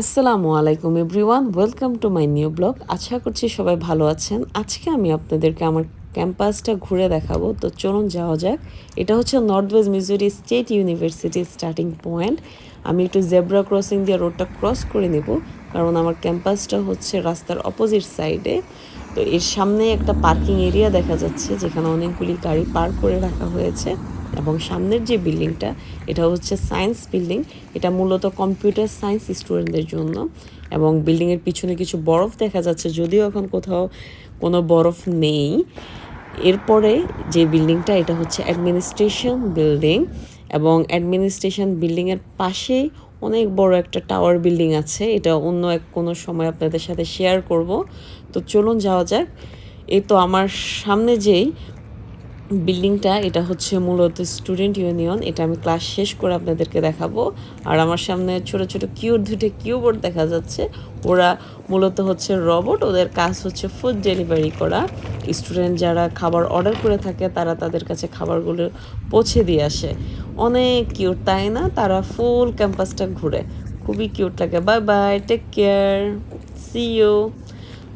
আসসালামু আলাইকুম everyone, welcome to my new blog. আশা করছি সবাই ভালো আছেন। আজকে আমি আপনাদেরকে আমার ক্যাম্পাসটা ঘুরে দেখাবো। তো চলুন যাওয়া যাক। এটা হচ্ছে নর্থ ওয়েস্ট মিজোরি স্টেট ইউনিভার্সিটির স্টার্টিং পয়েন্ট। আমি একটু জেব্রা ক্রসিং দিয়ে রোডটা ক্রস করে নেব। কারণ আমার ক্যাম্পাসটা হচ্ছে রাস্তার অপোজিট সাইডে তো এর সামনে একটা পার্কিং এরিয়া দেখা যাচ্ছে, যেখানে অনেকগুলি গাড়ি পার্ক করে রাখা হয়েছে। এবং সামনের যে বিল্ডিংটা এটা হচ্ছে সায়েন্স বিল্ডিং এটা মূলত কম্পিউটার সায়েন্স স্টুডেন্টদের জন্য। এবং বিল্ডিংয়ের পিছনে কিছু বরফ দেখা যাচ্ছে, যদিও এখন কোথাও কোনো বরফ নেই। এরপরে যে বিল্ডিংটা এটা হচ্ছে অ্যাডমিনিস্ট্রেশন বিল্ডিং এবং অ্যাডমিনিস্ট্রেশন বিল্ডিংয়ের পাশেই অনেক বড় একটা টাওয়ার বিল্ডিং আছে। এটা অন্য এক কোনো সময় আপনাদের সাথে শেয়ার করব। তো চলুন যাওয়া যাক। এই তো আমার সামনে যেই বিল্ডিংটা এটা হচ্ছে মূলত স্টুডেন্ট ইউনিয়ন এটা আমি ক্লাস শেষ করে আপনাদেরকে দেখাবো। আর আমার সামনে ছোট ছোট কিউর দুটো কিউবোর্ড দেখা যাচ্ছে। ওরা মূলত হচ্ছে রবট ওদের কাজ হচ্ছে ফুড ডেলিভারি করা। স্টুডেন্ট যারা খাবার অর্ডার করে থাকে, তারা তাদের কাছে খাবারগুলো পৌঁছে দিয়ে আসে। অনেক কিউট, তাই না? তারা ফুল ক্যাম্পাসটা ঘুরে। খুবই কিউট লাগে। Bye bye take care, see you.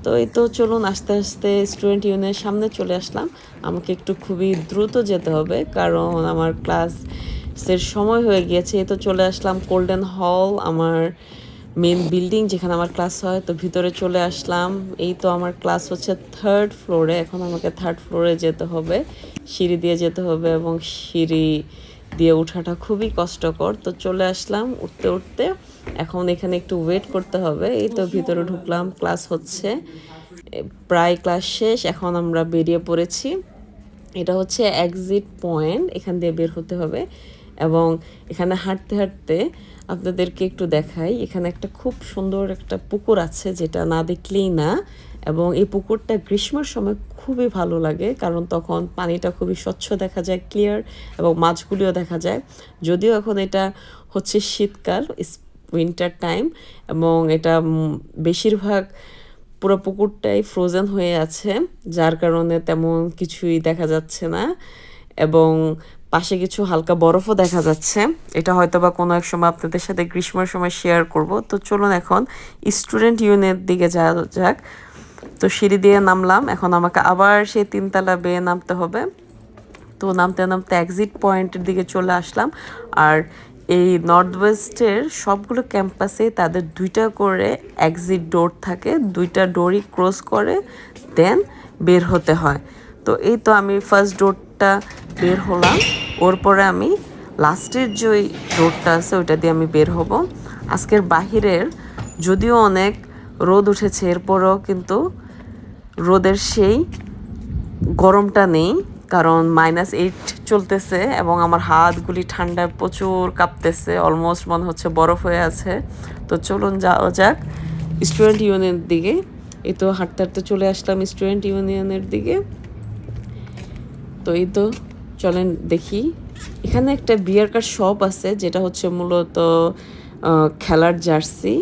তো এই তো চলুন, আস্তে আস্তে স্টুডেন্ট ইউনিয়নের সামনে চলে আসলাম। আমাকে একটু খুবই দ্রুত যেতে হবে, কারণ আমার ক্লাসের সময় হয়ে গিয়েছে। এই তো চলে আসলাম গোল্ডেন হল আমার মেন বিল্ডিং যেখানে আমার ক্লাস হয়, তো ভিতরে চলে আসলাম। এই তো আমার ক্লাস হচ্ছে থার্ড ফ্লোরে এখন আমাকে থার্ড ফ্লোরে যেতে হবে। সিঁড়ি দিয়ে যেতে হবে এবং সিঁড়ি দিয়ে ওঠাটা খুবই কষ্টকর। তো চলে আসলাম উঠতে উঠতে। এখন এখানে একটু ওয়েট করতে হবে। এই তো ভিতরে ঢুকলাম ক্লাস হচ্ছে। প্রায় ক্লাস শেষ। এখন আমরা বেরিয়ে পড়েছি। এটা হচ্ছে এক্সিট পয়েন্ট এখান দিয়ে বের হতে হবে। এবং এখানে হাঁটতে হাঁটতে আপনাদেরকে একটু দেখাই, এখানে একটা খুব সুন্দর একটা পুকুর আছে যেটা না দেখলেই না এবং এই পুকুরটা গ্রীষ্মের সময় খুবই ভালো লাগে কারণ তখন পানিটা খুবই স্বচ্ছ দেখা যায় ক্লিয়ার এবং মাছগুলিও দেখা যায়। যদিও এখন এটা হচ্ছে শীতকাল উইন্টার টাইম এবং এটা বেশিরভাগ পুরো পুকুরটাই ফ্রোজেন হয়ে আছে, যার কারণে তেমন কিছুই দেখা যাচ্ছে না এবং পাশে কিছু হালকা বরফও দেখা যাচ্ছে। এটা হয়তো বা কোনো এক সময় আপনাদের সাথে গ্রীষ্মের সময় শেয়ার করব। তো চলুন এখন স্টুডেন্ট ইউনিয়নের দিকে যাওয়া যাক। তো সিঁড়ি দিয়ে নামলাম। এখন আমাকে আবার সেই তিনতলা বেয়ে নামতে হবে। তো নামতে নামতে এক্সিট পয়েন্টের দিকে চলে আসলাম। আর এই নর্থ ওয়েস্টের সবগুলো ক্যাম্পাসে তাদের দুইটা করে এক্সিট ডোর থাকে। দুইটা ডোরই ক্রস করে দেন বের হতে হয়। তো এই তো আমি ফার্স্ট ডোরটা বের হলাম। ওর পরে আমি লাস্টের যে ওই ডোরটা আছে, ওইটা দিয়ে আমি বের হব। আজকের বাহিরের যদিও অনেক রোদ উঠেছে, এরপরও কিন্তু রোদের সেই গরমটা নেই, কারণ মাইনাস এইট চলতেছে এবং আমার হাতগুলি ঠান্ডায় প্রচুর কাঁপতেছে অলমোস্ট মনে হচ্ছে বরফ হয়ে আছে। তো চলুন যাওয়া যাক স্টুডেন্ট ইউনিয়নের দিকে। এই তো হাঁটতে হাঁটতে চলে আসলাম স্টুডেন্ট ইউনিয়নের দিকে। তো এই তো চলেন দেখি। এখানে একটা বিয়ার কার শপ আছে, যেটা হচ্ছে মূলত খেলার জার্সি।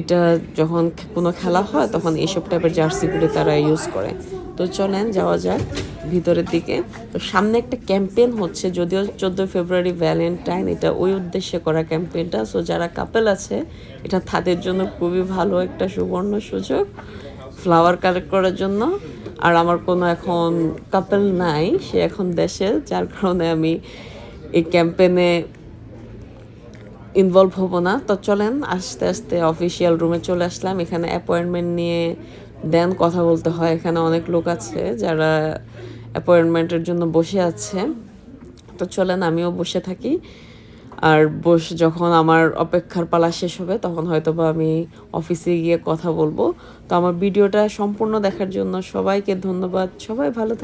এটা যখন কোনো খেলা হয়, তখন এইসব টাইপের জার্সিগুলি তারা ইউজ করে। তো চলেন, যাওয়া যাক ভিতরের দিকে। তো সামনে একটা ক্যাম্পেইন হচ্ছে, যদিও চোদ্দোই ফেব্রুয়ারি ভ্যালেন্টাইন, এটা ওই উদ্দেশ্যে করা ক্যাম্পেইনটা। সো যারা কাপেল আছে, এটা তাদের জন্য খুবই ভালো একটা সুবর্ণ সুযোগ। ফ্লাওয়ার কালেক্ট করার জন্য। আর আমার কোনো এখন কাপেল নাই, সে এখন দেশে, যার কারণে আমি এই ক্যাম্পেনে ইনভলভ হব না। তো চলেন, আস্তে আস্তে অফিসিয়াল রুমে চলে আসলাম। এখানে অ্যাপয়েন্টমেন্ট নিয়ে দেন কথা বলতে হয়। এখানে অনেক লোক আছে যারা অ্যাপয়েন্টমেন্টের জন্য বসে আছে। তো চলেন, আমিও বসে থাকি। আর বস যখন আমার অপেক্ষার পালা শেষ হবে, তখন হয়তো বা আমি অফিসে গিয়ে কথা বলব। তো আমার ভিডিওটা সম্পূর্ণ দেখার জন্য সবাইকে ধন্যবাদ। সবাই ভালো থাক